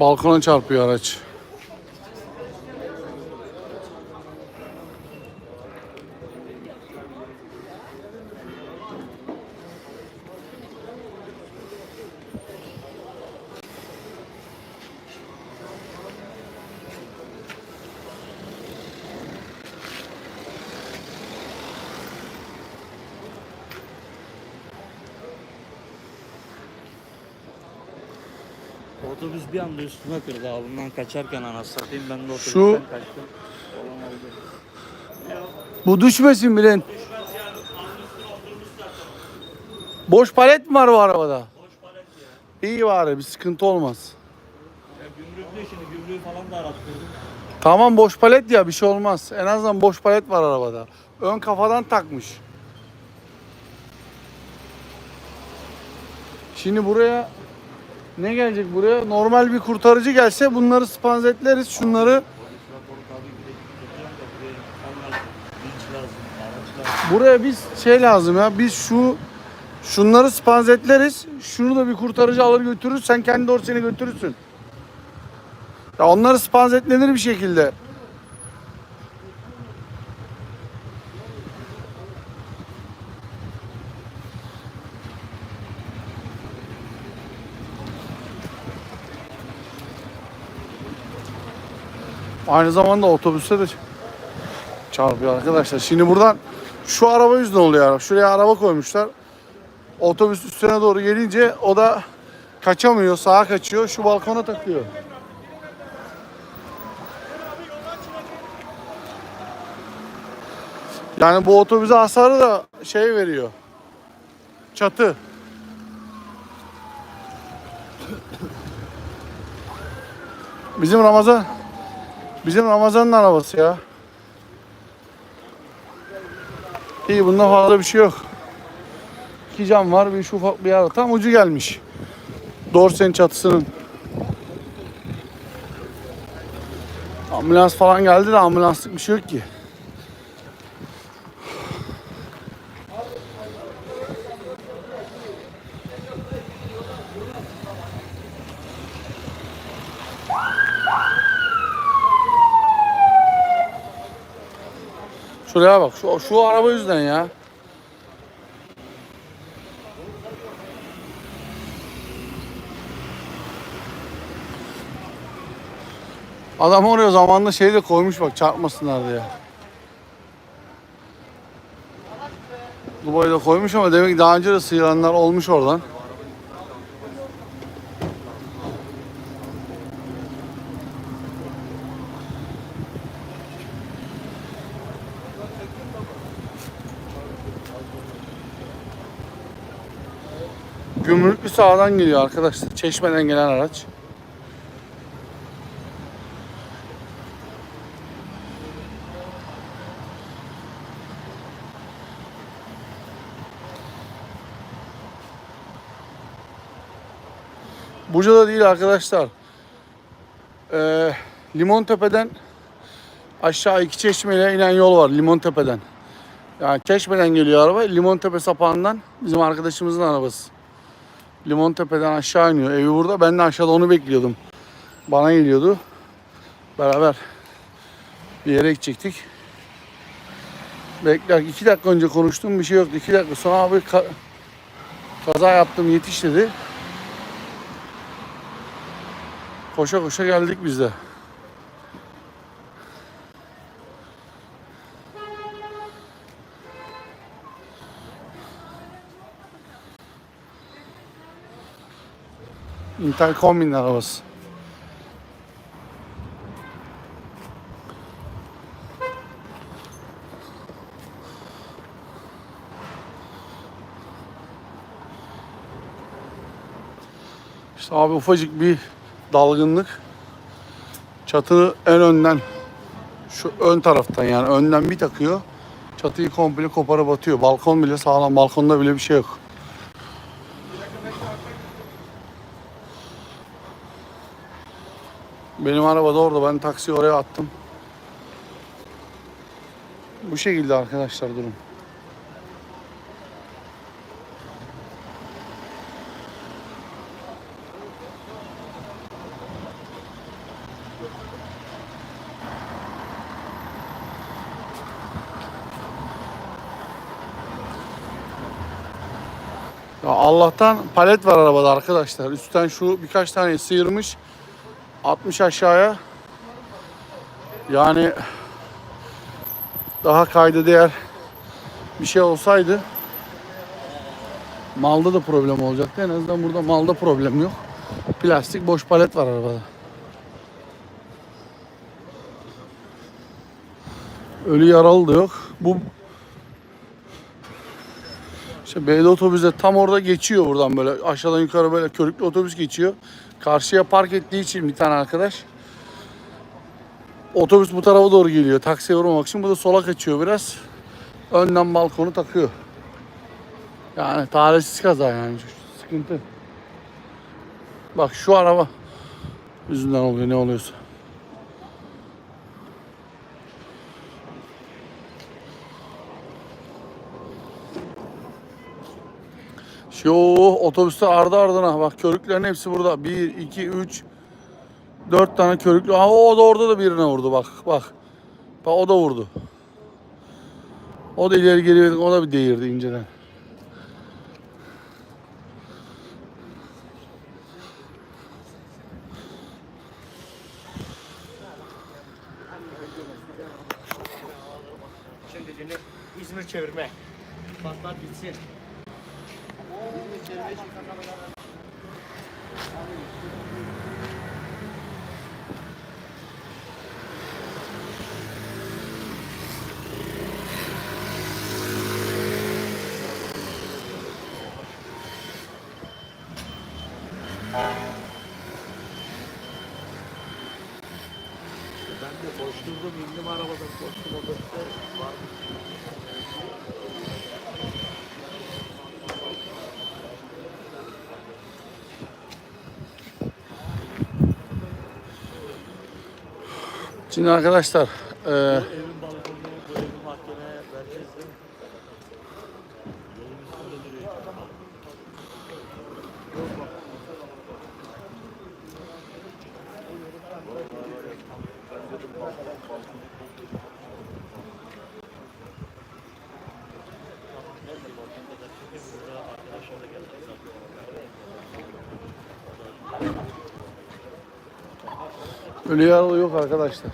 Balkona çarpıyor araç. Otobüs bir anda üstüme kırdı abi. Bundan kaçarken anasını satayım ben de otobüsten Şu- kaçtım. Olan oldu. Bu düşmesin Bülent. Boş palet mi var bu arabada? İyi bari bir sıkıntı olmaz. Ya gümrüklü şimdi gümrüğü falan da arattırdım. Tamam boş palet ya bir şey olmaz. En azından boş palet var arabada. Ön kafadan takmış. Şimdi buraya ne gelecek buraya? Normal bir kurtarıcı gelse bunları spanzetleriz. Şunları buraya biz şey lazım ya. Biz şu şunları spanzetleriz. Şunu da bir kurtarıcı alır götürür. Sen kendi dorseni götürürsün. Ya onları spanzetlenir bir şekilde. Aynı zamanda otobüste de çarpıyor arkadaşlar. Şimdi buradan şu araba yüzünden oluyor. Şuraya araba koymuşlar. Otobüs üstüne doğru gelince o da kaçamıyor. Sağa kaçıyor. Şu balkona takıyor. Yani bu otobüse hasarı da şey veriyor. Çatı. Bizim Ramazan Bizim Ramazan'ın arabası ya. İyi bunda fazla bir şey yok. İki cam var bir şu ufak bir ara. Tam ucu gelmiş. Dorsen çatısının. Ambulans falan geldi de ambulanslık bir şey yok ki. Şuraya bak. Şu, şu araba yüzden ya. Adam oraya zamanında şey de koymuş bak çarpmasınlar diye. Dubai'de koymuş ama demek daha önce de sıyıranlar olmuş oradan. Gümrüklü sağdan geliyor arkadaşlar. Çeşmeden gelen araç. Buca'da değil arkadaşlar. Ee, Limontepe'den aşağı iki çeşmeyle inen yol var Limontepe'den. Yani Çeşme'den geliyor araba. Limontepe sapağından bizim arkadaşımızın arabası. Limontepe'den aşağı iniyor. Evi burada. Ben de aşağıda onu bekliyordum. Bana geliyordu. Beraber bir yere gidecektik. Bekler. iki dakika önce konuştum bir şey yoktu. İki dakika sonra abi ka- kaza yaptım yetiş dedi. Koşa koşa geldik biz de. Intercombin arabası. İşte abi ufacık bir dalgınlık. Çatını en önden şu ön taraftan yani önden bir takıyor. Çatıyı komple koparıp atıyor. Balkon bile sağlam. Balkonda bile bir şey yok. Benim araba da orada. Ben taksiyi oraya attım. Bu şekilde arkadaşlar durum. Ya Allah'tan palet var arabada arkadaşlar. Üstten şu birkaç tane sıyırmış. 60 aşağıya. Yani daha kayda değer bir şey olsaydı malda da problem olacaktı. En azından burada malda problem yok. Plastik boş palet var arabada. Ölü yaralı da yok. Bu işte belediye otobüsü de tam orada geçiyor buradan böyle aşağıdan yukarı böyle körüklü otobüs geçiyor. Karşıya park ettiği için bir tane arkadaş. Otobüs bu tarafa doğru geliyor. Taksiye vurmamak için bu da sola kaçıyor biraz. Önden balkonu takıyor. Yani talihsiz kaza yani. Sıkıntı. Bak şu araba yüzünden oluyor ne oluyorsa. Şu otobüste ardı ardına bak körüklerin hepsi burada. 1, 2, 3, 4 tane körüklü. Aa, o da orada da birine vurdu bak bak. Bak o da vurdu. O da ileri geri o da bir değirdi inceden. İzmir çevirme. Patlat bitsin. Ben de koşturdum, indim arabadan koştum otobüste. Var Şimdi arkadaşlar e, Evin balkonunu bu evi mahkemeye vereceğiz değil mi? Yolun üstünde duruyor. Ölü yaralı yok arkadaşlar.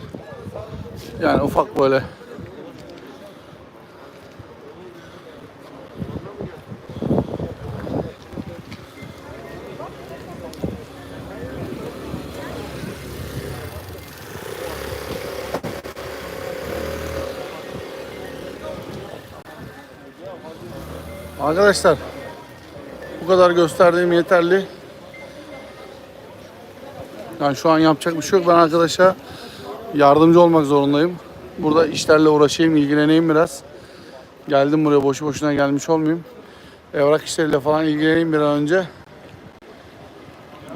Yani ufak böyle. Arkadaşlar bu kadar gösterdiğim yeterli. Yani şu an yapacak bir şey yok. Ben arkadaşa yardımcı olmak zorundayım. Burada işlerle uğraşayım, ilgileneyim biraz. Geldim buraya boşu boşuna gelmiş olmayayım. Evrak işleriyle falan ilgileneyim bir an önce.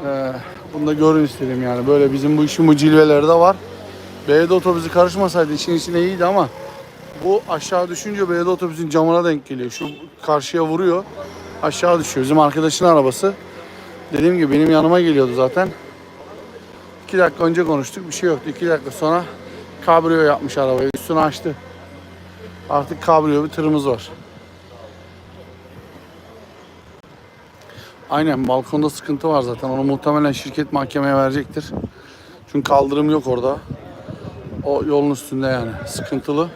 Ee, bunu da görün istedim yani. Böyle bizim bu işin bu cilveleri de var. Belediye otobüsü karışmasaydı işin içine iyiydi ama bu aşağı düşünce belediye otobüsün camına denk geliyor. Şu karşıya vuruyor. Aşağı düşüyor. Bizim arkadaşın arabası. Dediğim gibi benim yanıma geliyordu zaten. İki dakika önce konuştuk bir şey yoktu. İki dakika sonra kabriyo yapmış arabayı. Üstünü açtı. Artık kabriyo bir tırımız var. Aynen balkonda sıkıntı var zaten. Onu muhtemelen şirket mahkemeye verecektir. Çünkü kaldırım yok orada. O yolun üstünde yani. Sıkıntılı.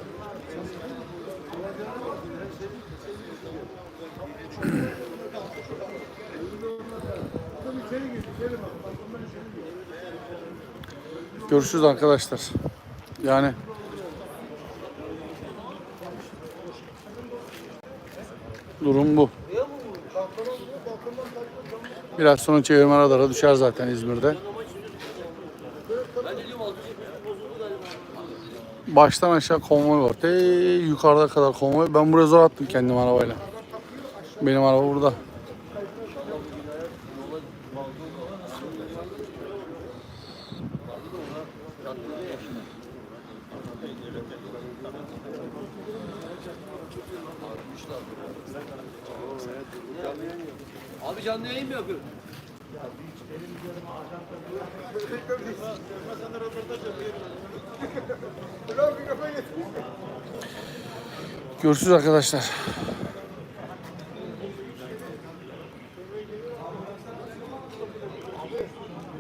Görüşürüz arkadaşlar. Yani durum bu. Biraz sonra çevirme radara düşer zaten İzmir'de. Baştan aşağı konvoy var. Te yukarıda kadar konvoy. Ben buraya zor attım kendim arabayla. Benim araba burada. Abi canlı yayın mı yapıyorsun? Görüşürüz arkadaşlar.